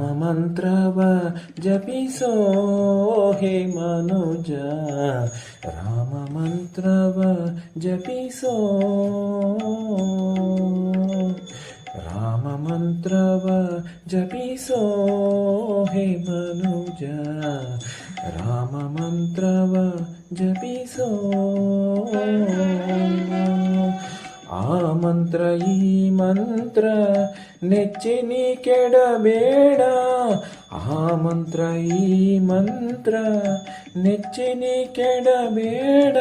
ಮಂತ್ರವ ಜಪಿಸೋ ಹೇ ಮನುಜ ರಾಮ ಮಂತ್ರವ ಜಪಿಸೋ ರಾಮ ಮಂತ್ರವ ಜಪಿಸೋ ಹೇ ಮನುಜ ರಾಮ ಮಂತ್ರವ ಜಪಿಸೋ ಆ ಮಂತ್ರ, ಈ ಮಂತ್ರ ನೆಚ್ಚಿನಿ ಕೆಡಬೇಡ. ಆ ಮಂತ್ರ, ಈ ಮಂತ್ರ ನೆಚ್ಚಿನಿ ಕೆಡಬೇಡ.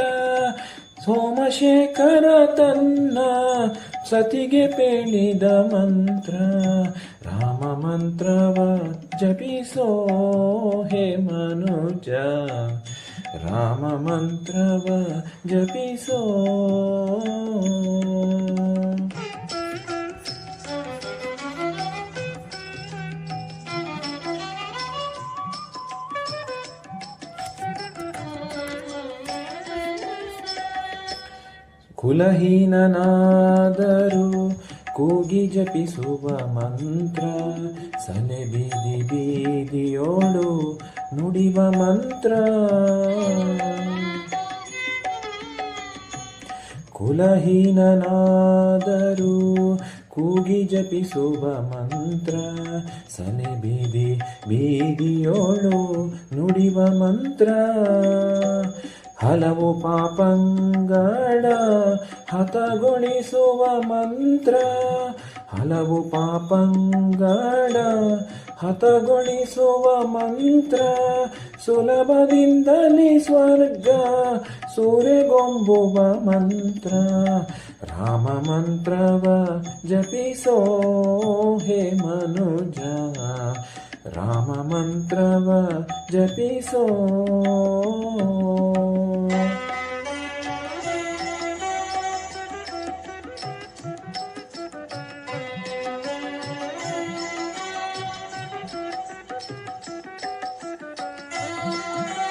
ಸೋಮಶೇಖರ ತನ್ನ ಸತಿಗೆ ಪೇಳಿದ ಮಂತ್ರ, ರಾಮ ಮಂತ್ರವ ಜಪಿಸೋ ಹೇ ಮನುಜ. ರಾಮ ಮಂತ್ರವ ಜಪಿಸೋ ಕುಲಹೀನನಾದರೂ ಕೂಗಿ ಜಪಿಸುವ ಮಂತ್ರ, ಸನೆ ಬೀದಿ ಬೀದಿಯೋಳು ನುಡಿವ ಮಂತ್ರ. ಕುಲಹೀನನಾದರೂ ಕೂಗಿ ಜಪಿಸುವ ಮಂತ್ರ, ಸನೆ ಬೀದಿ ಬೀದಿಯೋಳು ನುಡಿವ ಮಂತ್ರ. ಹಲವು ಪಾಪಂಗಳ ಹತಗೊಳಿಸುವ ಮಂತ್ರ. ಹಲವು ಪಾಪಂಗಳ ಹತಗೊಳಿಸುವ ಮಂತ್ರ. ಸುಲಭದಿಂದಲೇ ಸ್ವರ್ಗ ಸೂರೆಗೊಂಬುವ ಮಂತ್ರ. ರಾಮ ಮಂತ್ರವ ಜಪಿಸೋ ಹೇ ಮನುಜ. Rama ಮಂತ್ರವ ಜಪಿಸೋ Thank you.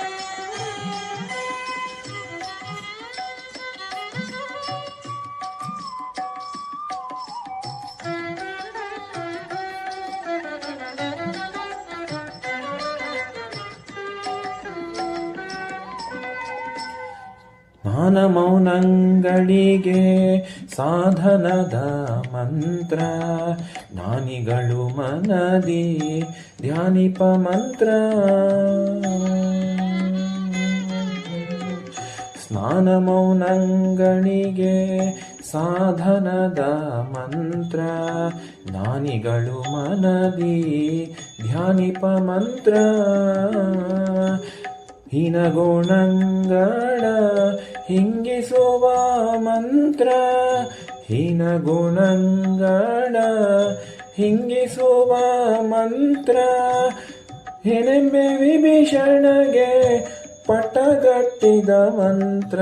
ಜ್ಞಾನ ಮೌನಂಗಳಿಗೆ ಸಾಧನದ ಮಂತ್ರ. ಜ್ಞಾನಿಗಳು ಮನದಿ ಧ್ಯಾನಿಪ ಮಂತ್ರ. ಸ್ನಾನ ಮೌನಂಗಳಿಗೆ ಸಾಧನದ ಮಂತ್ರ. ಜ್ಞಾನಿಗಳು ಮನದಿ ಧ್ಯಾನಿಪ ಮಂತ್ರ. ಹೀನಗುಣಗಳ ಹಿಂಗಿಸುವ ಮಂತ್ರ, ಹೀನ ಗುಣಗಳ. ಹಿಂಗಿಸುವ ಮಂತ್ರ ಹೆಣೆಂಬೆ ವಿಭೀಷಣಗೆ ಪಟಗಟ್ಟಿದ ಮಂತ್ರ.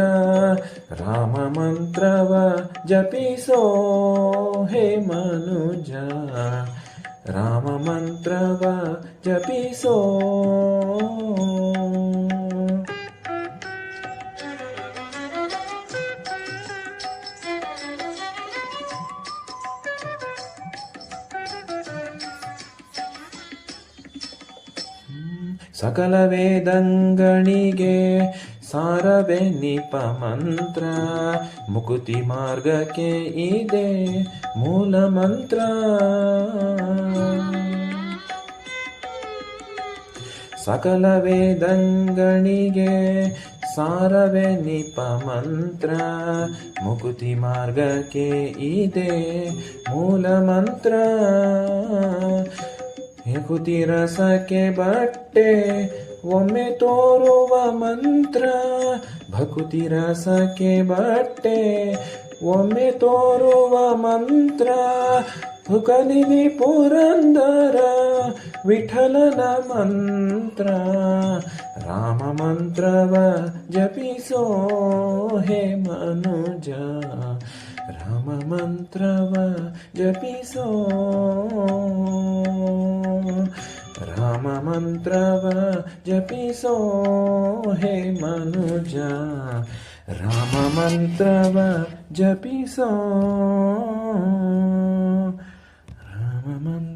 ರಾಮ ಮಂತ್ರವ ಜಪಿಸೋ ಹೇ ಮನುಜ. ರಾಮ ಮಂತ್ರವ ಜಪಿಸೋ. ಸಕಲ ವೇದಂಗಣಿಗೆ ಸಾರವೆ ನಿಪ ಮಂತ್ರ. ಮುಕುತಿ ಮಾರ್ಗಕ್ಕೆ ಇದೆ ಮೂಲ ಮಂತ್ರ. ಸಕಲ ವೇದಂಗಣಿಗೆ ಸಾರವೆ ನಿಪ ಮಂತ್ರ. ಮುಕುತಿ ಮಾರ್ಗಕ್ಕೆ ಇದೆ ಮೂಲ ಮಂತ್ರ. ಹೆಕುತಿ ರಸಕ್ಕೆ ಬಟ್ಟೆ ಒಮ್ಮೆ ತೋರುವ ಮಂತ್ರ ಭಕುತಿ ರಸಕ್ಕೆ ಬಟ್ಟೆ ಒಮ್ಮೆ ತೋರುವ ಮಂತ್ರ ಹುಕಲಿನಿ ಪುರಂದರ ವಿಠಲನ ಮಂತ್ರ ರಾಮ ಮಂತ್ರವ ಜಪಿಸೋ ಹೇ ಮನುಜ ರಾಮ ಮಂತ್ರವ ಜಪಿಸೋ ರಾಮ ಮಂತ್ರವ ಜಪಿಸೋ ಹೇ ಮನುಜ ರಾಮ ಮಂತ್ರವ ಜಪಿಸೋ ರಾಮ ಮಂತ್ರ